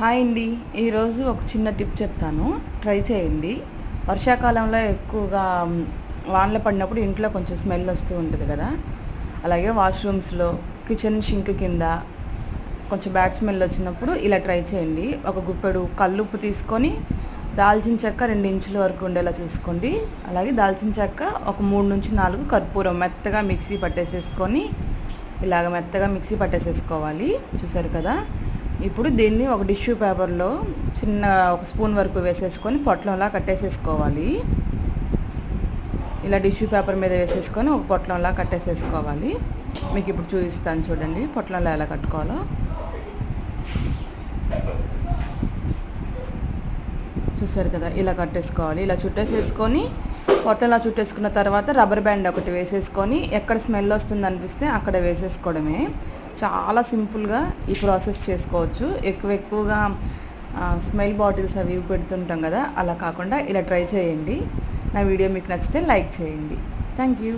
Hi అండి. ఈరోజు ఒక చిన్న టిప్ చెప్తాను. ట్రై చేయండి. వర్షాకాలంలో ఎక్కువగా వానలు పడినప్పుడు ఇంట్లో కొంచెం స్మెల్ వస్తూ ఉంటుంది కదా. అలాగే వాష్రూమ్స్లో కిచెన్ షింక్ కింద కొంచెం బ్యాడ్ స్మెల్ వచ్చినప్పుడు ఇలా ట్రై చేయండి. ఒక గుప్పెడు కల్లుప్పు తీసుకొని దాల్చిన చెక్క రెండు ఇంచుల వరకు ఉండేలా చూసుకోండి. అలాగే దాల్చిన చెక్క ఒక మూడు నుంచి నాలుగు కర్పూరం మెత్తగా మిక్సీ పట్టేసేసుకొని ఇలాగ మెత్తగా మిక్సీ పట్టేసేసుకోవాలి. చూసారు కదా? ఇప్పుడు దీన్ని ఒక టిష్యూ పేపర్లో చిన్న ఒక స్పూన్ వరకు వేసేసుకొని పొట్లంలా కట్టేసేసుకోవాలి. ఇలా టిష్యూ పేపర్ మీద వేసేసుకొని ఒక పొట్లంలా కట్టేసేసుకోవాలి. మీకు ఇప్పుడు చూపిస్తాను చూడండి పొట్లంలో ఎలా కట్టుకోవాలో. చూసారు కదా ఇలా కట్టేసుకోవాలి. ఇలా చుట్టేసేసుకొని పొట్టలా చుట్టేసుకున్న తర్వాత రబ్బర్ బ్యాండ్ ఒకటి వేసేసుకొని ఎక్కడ స్మెల్ వస్తుంది అనిపిస్తే అక్కడ వేసేసుకోవడమే. చాలా సింపుల్గా ఈ ప్రాసెస్ చేసుకోవచ్చు. ఎక్కువ ఎక్కువగా స్మెల్ బాటిల్స్ అవి పెడుతుంటాం కదా అలా కాకుండా ఇలా ట్రై చేయండి. నా వీడియో మీకు నచ్చితే లైక్ చేయండి. Thank you